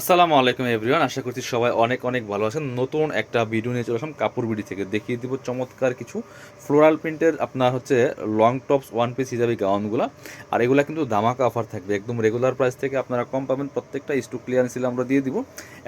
আসসালামু আলাইকুম এভরিওয়ান, আশা করছি সবাই অনেক অনেক ভালো আছেন। নতুন একটা ভিডিও নিয়ে চলে আসলাম কাপড় বিডি থেকে। দেখিয়ে দিব চমৎকার কিছু ফ্লোরাল প্রিন্টের আপনার হচ্ছে লং টপস ওয়ান পিস হিসাবে গাউনগুলো আর এগুলো কিন্তু ধামাকা অফার থাকবে। একদম রেগুলার প্রাইস থেকে আপনারা কম পাবেন। প্রত্যেকটা স্টক ক্লিয়ারেন্স সেলে আমরা দিয়ে দিব।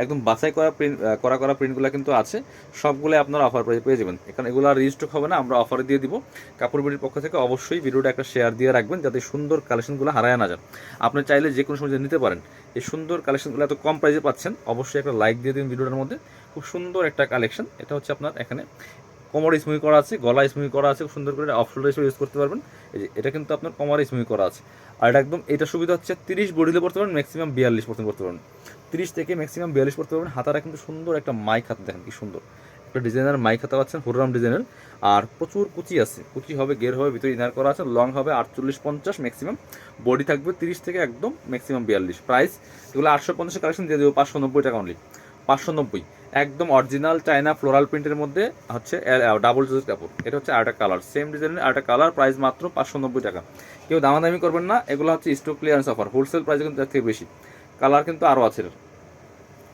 একদম বাছাই করা প্রিন্ট করা করা প্রিন্টগুলো কিন্তু আছে। সবগুলো আপনারা অফার প্রাইসে পেয়ে যাবেন। এখানে এগুলো আর রিস্টক হবে না, আমরা অফারে দিয়ে দিব। কাপড় বিডির পক্ষ থেকে অবশ্যই ভিডিওটা একটা শেয়ার দিয়ে রাখবেন, যাতে সুন্দর কালেকশনগুলো হারায় না যান। আপনি চাইলে যে কোনো সময় নিতে পারেন। এই সুন্দর কালেকশনগুলো এত কম প্রাইসে পাচ্ছেন, অবশ্যই একটা লাইক দিয়ে দিন ভিডিওটার মধ্যে। খুব সুন্দর একটা কালেকশন এটা হচ্ছে আপনার এখানে কোমর স্মুই করা আছে গলা স্মুই করা আছে, খুব সুন্দর করে অফ শোল্ডার হিসেবে ইউজ করতে পারবেন। এই যে, এটা কিন্তু আপনার কোমর স্মুই করা আছে। আর এটা একদম, এটা সুবিধা হচ্ছে তিরিশ বডিতে পড়তে পারবেন ম্যাক্সিমাম বিয়াল্লিশ পর্যন্ত পড়তে পারবেন। তিরিশ থেকে ম্যাক্সিমাম বিয়াল্লিশ পড়তে পারবেন। হাতারা কিন্তু সুন্দর একটা মাইক হাত দেখেন, কি সুন্দর। একটা ডিজাইনার মাইক হাতা পাচ্ছেন হুররাম ডিজাইনের আর প্রচুর কুচি আছে। কুচি হবে গের হবে, ভিতরে ইনার করা আছে লং হবে আটচল্লিশ পঞ্চাশ ম্যাক্সিমাম বডি থাকবে তিরিশ থেকে একদম ম্যাক্সিমাম বিয়াল্লিশ। প্রাইস এগুলো আটশো পঞ্চাশের কালেকশন দিয়ে দেবো, পাঁচশো নব্বই টাকা অনলি পাঁচশো নব্বই। একদম অরিজিনাল চায়না ফ্লোরাল প্রিন্টের মধ্যে হচ্ছে ডাবল জোজ কাপড়। এটা হচ্ছে আরেকটা কালার সেম ডিজাইনের আরেকটা কালার প্রাইস মাত্র পাঁচশো নব্বই টাকা। কেউ দামাদামি করবেন না, এগুলো হচ্ছে stock clearance offer wholesale price কিন্তু তার থেকে বেশি। কালার কিন্তু আরও আছে।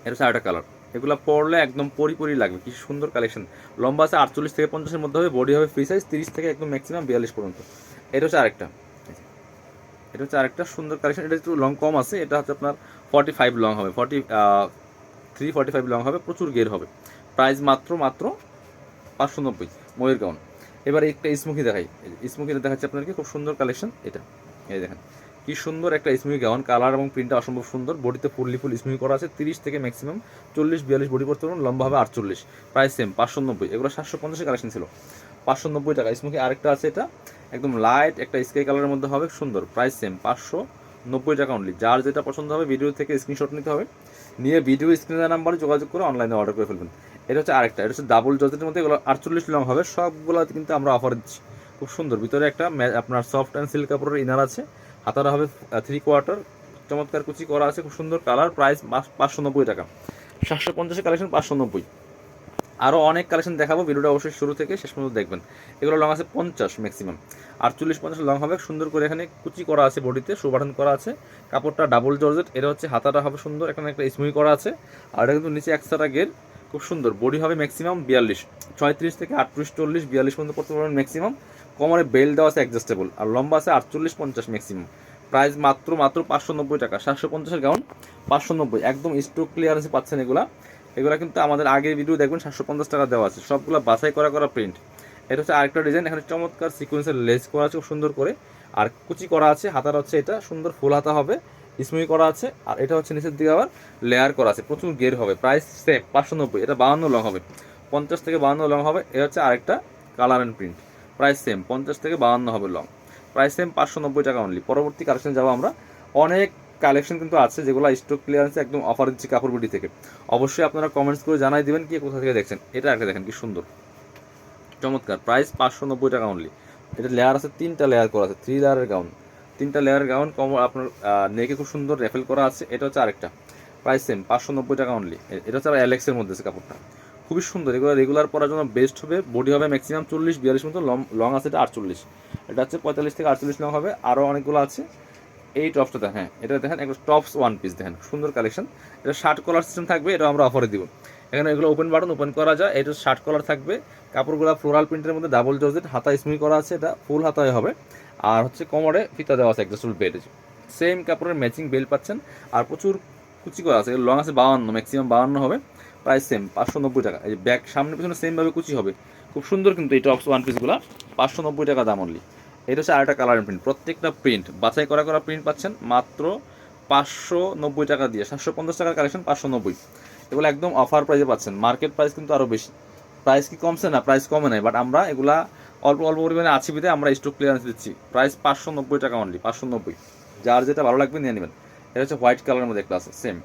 এটা হচ্ছে আরেকটা কালার এগুলো পরলে একদম পরিপরি লাগবে, কি সুন্দর কালেকশন লম্বা আছে আটচল্লিশ থেকে পঞ্চাশের মধ্যে হবে বডি হবে ফ্রি সাইজ তিরিশ থেকে একদম ম্যাক্সিমাম বিয়াল্লিশ পর্যন্ত। এটা হচ্ছে আরেকটা। এটা হচ্ছে আরেকটা সুন্দর কালেকশন এটা একটু লং কম আছে, এটা হচ্ছে আপনার ফর্টি ফাইভ লং হবে forty three forty five long হবে, প্রচুর গের হবে। প্রাইস মাত্র মাত্র পাঁচশো নব্বই, ময়ূর গাউন এবার একটা স্মুকি দেখাই স্মুকিটা দেখাচ্ছে আপনাদেরকে, খুব সুন্দর কালেকশন এটা। এই দেখেন। কি সুন্দর একটা স্মুকি গাউন কালার এবং প্রিন্টটা অসম্ভব সুন্দর। বডিতে ফুললি ফুল স্মুকি করা আছে, তিরিশ থেকে ম্যাক্সিমাম চল্লিশ, বিয়াল্লিশ বডি করতে পারবেন লম্বা হবে আটচল্লিশ। প্রাইস সেম পাঁচশো নব্বই। এগুলো সাতশো পঞ্চাশে কালেকশন ছিল। পাঁচশো নব্বই টাকা। স্মুকি আরেকটা আছে এটা, একদম লাইট একটা স্কাই কালারের মধ্যে হবে, সুন্দর। প্রাইস সেম পাঁচশো নব্বই টাকা অনলি যার যেটা পছন্দ হবে ভিডিও থেকে স্ক্রিনশট নিতে হবে। নিয়ে ভিডিও স্ক্রিনের নাম্বারে যোগাযোগ করে অনলাইনে অর্ডার করে ফেলবেন। এটা হচ্ছে আরেকটা, এটা হচ্ছে ডাবল জজের মধ্যে এগুলো আটচল্লিশ লং হবে। সবগুলো কিন্তু আমরা অফার দিচ্ছি। খুব সুন্দর। ভিতরে একটা আপনার সফট অ্যান্ড সিল্ক কাপড়ের ইনার আছে। হাতারা হবে থ্রি কোয়ার্টার চমৎকার কুচি করা আছে, খুব সুন্দর কালার প্রাইস পাঁচশো নব্বই টাকা। সাতশো পঞ্চাশের কালেকশন পাঁচশো নব্বই। আরও অনেক কালেকশন দেখাবো, ভিডিওটা অবশ্যই শুরু থেকে শেষ পর্যন্ত দেখবেন। এগুলো লং আছে পঞ্চাশ ম্যাক্সিমাম আটচল্লিশ পঞ্চাশ লং হবে, সুন্দর করে এখানে কুচি করা আছে বডিতে সুবাটন করা আছে। কাপড়টা ডাবল জর্জেট, এটা হচ্ছে হাতাটা হবে সুন্দর, এখানে একটা স্মুই করা আছে। আর এটা কিন্তু নিচে একসাটা গের খুব সুন্দর। বডি হবে ম্যাক্সিমাম বিয়াল্লিশ, ছয়ত্রিশ থেকে আটত্রিশ চল্লিশ বিয়াল্লিশ পর্যন্ত পড়তে পারবেন ম্যাক্সিমাম কোমরে বেল দেওয়া আছে অ্যাডজাস্টেবল আর লম্বা আছে আটচল্লিশ পঞ্চাশ ম্যাক্সিমাম প্রাইস মাত্র মাত্র পাঁচশো নব্বই টাকা। সাতশো পঞ্চাশের গাউন পাঁচশো নব্বই, একদম স্টক ক্লিয়ারেন্সে পাচ্ছেন এগুলা। এগুলা কিন্তু আমাদের আগের ভিডিও দেখবেন, সাতশো পঞ্চাশ টাকা দেওয়া আছে। সবগুলো বাছাই করা করা প্রিন্ট এটা হচ্ছে আরেকটা ডিজাইন এখানে চমৎকার সিকোয়েন্সের লেস করা আছে, খুব সুন্দর করে। আর কুচি করা আছে, হাতার হচ্ছে এটা, সুন্দর ফুল হাতা হবে। স্মুই করা আছে, আর এটা হচ্ছে নিচের দিকে আবার লেয়ার করা আছে। প্রচুর গের হবে। প্রাইস সেম পাঁচশো নব্বই। এটা বাহান্ন লং হবে। পঞ্চাশ থেকে বাহান্ন লং হবে। এ হচ্ছে আরেকটা colour and print price same পঞ্চাশ থেকে বাহান্ন হবে লং প্রাইস সেম পাঁচশো নব্বই টাকা অনলি পরবর্তী কালেকশন যাব আমরা। অনেক কালেকশন কিন্তু আছে যেগুলো স্টক ক্লিয়ারেন্সে একদম অফার দিচ্ছি কাপড় থেকে। অবশ্যই আপনারা কমেন্টস করে জানাই দেবেন কি কোথা থেকে দেখছেন। এটা একটা দেখেন, কি সুন্দর। চমৎকার। প্রাইস পাঁচশো নব্বই টাকা অনলি এটা লেয়ার আছে, তিনটা লেয়ার করা আছে থ্রি লেয়ারের গাউন তিনটা লেয়ারের গাউন কম আপনার নেকে খুব সুন্দর রেফেল করা আছে। এটা হচ্ছে আরেকটা। প্রাইস সেম পাঁচশো নব্বই টাকা অনলি এটা হচ্ছে অ্যালেক্সের মধ্যে আছে কাপড়টা খুবই সুন্দর। এগুলো রেগুলার পরার জন্য বেস্ট হবে। বডি হবে ম্যাক্সিমাম চল্লিশ, বিয়াল্লিশ মতো লং লং আছে এটা আটচল্লিশ। এটা হচ্ছে পঁয়তাল্লিশ থেকে আটচল্লিশ লং হবে। আরও অনেকগুলো আছে। এই টপসটা দেখেন হ্যাঁ এটা দেখেন একটা টপস ওয়ান পিস দেখেন সুন্দর কালেকশন এটা শার্ট কলার সিস্টেম থাকবে এটা আমরা অফারে দিব। এখানে এগুলো ওপেন বাটন ওপেন করা যায়। এটা শার্ট কলার থাকবে। কাপড়গুলো ফ্লোরাল প্রিন্টের মধ্যে ডাবল জর্জেট হাতা স্মুই করা আছে এটা ফুল হাতায় হবে। আর হচ্ছে কোমরে ফিতা দেওয়া আছে অ্যাডজাস্টেবল বেল্ট সেম কাপড়ের ম্যাচিং বেল্ট পাচ্ছেন। আর প্রচুর কুচি করা আছে লং আছে, বাউান্ন ম্যাক্সিমাম বাউান্ন হবে। প্রাইস সেম পাঁচশো নব্বই টাকা। এই ব্যাক সামনে পিছনে সেমভাবে কুচি হবে। খুব সুন্দর কিন্তু এই টপস ওয়ান পিসগুলো পাঁচশো নব্বই টাকা দাম অনলি এটা হচ্ছে আরেকটা কালার প্রিন্ট প্রত্যেকটা প্রিন্ট বাছাই করা করা প্রিন্ট পাচ্ছেন মাত্র পাঁচশো নব্বই টাকা দিয়ে। সাতশো পঞ্চাশ টাকার কালেকশন পাঁচশো নব্বই। এগুলো একদম অফার প্রাইসে পাচ্ছেন। মার্কেট প্রাইস কিন্তু আরও বেশি। প্রাইস কি কমছে? না প্রাইস কমে নাই। বাট আমরা এগুলা অল্প অল্প পরিমাণে আছি বিধে আমরা স্টক ক্লিয়ারেন্স দিচ্ছি। প্রাইস পাঁচশো নব্বই টাকা অনলি পাঁচশো নব্বই। যার যেটা ভালো লাগবে নিয়ে নেবেন। এটা হচ্ছে হোয়াইট কালারের মধ্যে আছে সেম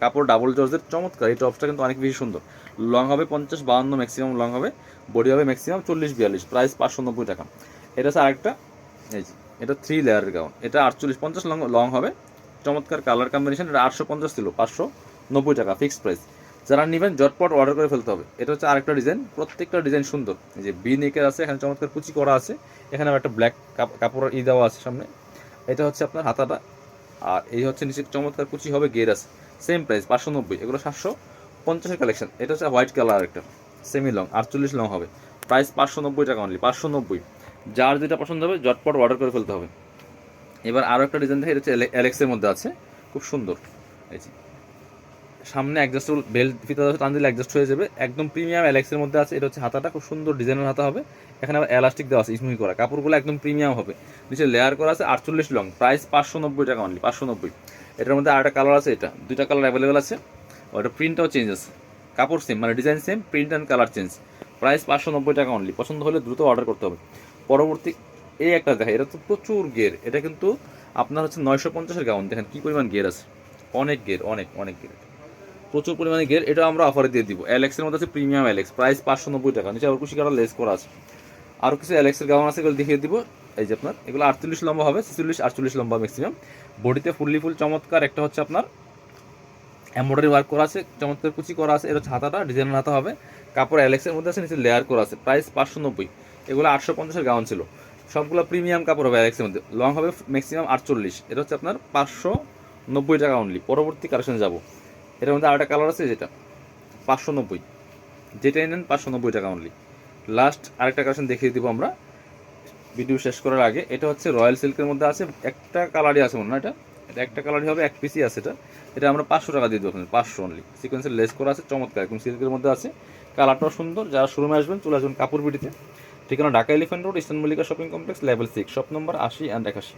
কাপড় ডাবল জর্জের চমৎকার। এই টপসটা কিন্তু অনেক বেশি সুন্দর। লং হবে পঞ্চাশ, বাহান্ন ম্যাক্সিমাম লং হবে। বডি হবে ম্যাক্সিমাম চল্লিশ, বিয়াল্লিশ। প্রাইস পাঁচশো নব্বই টাকা। এটা হচ্ছে আরেকটা, এই যে, এটা থ্রি লেয়ারের গাউন এটা আটচল্লিশ, পঞ্চাশ লং লং হবে। চমৎকার কালার কম্বিনেশন এটা আটশো পঞ্চাশ ছিল, পাঁচশো নব্বই টাকা ফিক্সড প্রাইস যারা নেবেন জটপট অর্ডার করে ফেলতে হবে। এটা হচ্ছে আরেকটা ডিজাইন প্রত্যেকটা ডিজাইন সুন্দর। যে বি নেকের আছে, এখানে চমৎকার কুচি করা আছে। এখানে একটা ব্ল্যাক কাপড়ের ই দেওয়া আছে সামনে। এটা হচ্ছে আপনার হাতাটা। আর এই হচ্ছে নিচে চমৎকার কুচি হবে গের আছে। সেম প্রাইস পাঁচশো নব্বই। এগুলো সাতশো পঞ্চাশের কালেকশন এটা হচ্ছে হোয়াইট কালার একটা সেমি লং আটচল্লিশ লং হবে। প্রাইস পাঁচশো নব্বই টাকা অনলি পাঁচশো নব্বই। যার যেটা পছন্দ হবে জটপট অর্ডার করে ফেলতে হবে। এবার আরও একটা ডিজাইন দেখে, এটা হচ্ছে অ্যালেক্সের মধ্যে আছে। খুব সুন্দর। এই যে, সামনে অ্যাডজাস্টেবল বেল্ট ফিতা টান দিলে অ্যাডজাস্ট হয়ে যাবে। একদম প্রিমিয়াম অ্যালেক্সের মধ্যে আছে। এটা হচ্ছে হাতাটা, খুব সুন্দর ডিজাইনের হাতা হবে। এখানে আবার এলাস্টিক দেওয়া আছে স্মুই করা। কাপড়গুলো একদম প্রিমিয়াম হবে। নিচে লেয়ার করা আছে, আটচল্লিশ লং প্রাইস পাঁচশো নব্বই টাকা অনলি পাঁচশো নব্বই। এটার মধ্যে আরেকটা কালার আছে এটা। দুইটা কালার অ্যাভেলেবেল আছে। ওটা প্রিন্টটাও চেঞ্জ আছে। কাপড় সেম মানে design same print and colour change price পাঁচশো নব্বই টাকা অনলি পছন্দ হলে দ্রুত অর্ডার করতে হবে। পরবর্তী, এই একটা দেখা এটা তো প্রচুর গের এটা কিন্তু আপনার হচ্ছে নয়শো পঞ্চাশের গাউন দেখেন কী পরিমাণ গের আছে। অনেক গের অনেক অনেক গের প্রচুর পরিমাণে গের এটা আমরা অফারে দিয়ে দিব। অ্যালেক্সের মধ্যে আছে প্রিমিয়াম অ্যালেক্স প্রাইস পাঁচশো নব্বই টাকা। নিচে আবার কুশি কাটা লেস করা আছে। আরও কিছু অ্যালেক্সের গাউন আছে দেখিয়ে দিব। এই যে আপনার, এগুলো আটচল্লিশ লম্বা হবে, ছেচল্লিশ, আটচল্লিশ লম্বা ম্যাক্সিমাম বডিতে ফুললি ফুল চমৎকার একটা হচ্ছে আপনার এমব্রয়ডারি ওয়ার্ক করা আছে, চমৎকার কুচি করা আছে, এর হচ্ছে হাতাটা ডিজাইনের হাতা হবে। কাপড় অ্যালেক্সের মধ্যে আছে, নিচে লেয়ার করা আছে প্রাইস পাঁচশো নব্বই। এগুলো আটশো পঞ্চাশের গাউন ছিল। সবগুলো প্রিমিয়াম কাপড় হবে অ্যালেক্সের মধ্যে। লং হবে ম্যাক্সিমাম আটচল্লিশ। এটা হচ্ছে আপনার পাঁচশো নব্বই টাকা অনলি পরবর্তী কালেকশনে যাব। এটার মধ্যে আরেকটা কালার আছে, যেটা পাঁচশো নব্বই। যেটাই নেন পাঁচশো নব্বই টাকা অনলি লাস্ট আরেকটা কালেকশন দেখিয়ে দিব আমরা। ভিডিও শেষ করার আগে, এটা হচ্ছে রয়্যাল সিল্কের মধ্যে আছে, একটা কালারই আছে মনে হয়, এটা? এটা একটা কালারই হবে, এক পিসই আছে এটা। এটা আমরা পাঁচশো টাকা দিয়ে দেবো, পাঁচশো অনলি সিকোয়েন্সের লেস করা আছে, চমৎকার, একদম সিল্কের মধ্যে আছে। কালারটাও সুন্দর, যারা শোরুমে আসবেন, চলে আসবেন কাপড় বিটিতে ঠিকানা Dhaka Elephant Road Eastern Mallika shopping complex level six shop number আশি অ্যান্ড একাশি।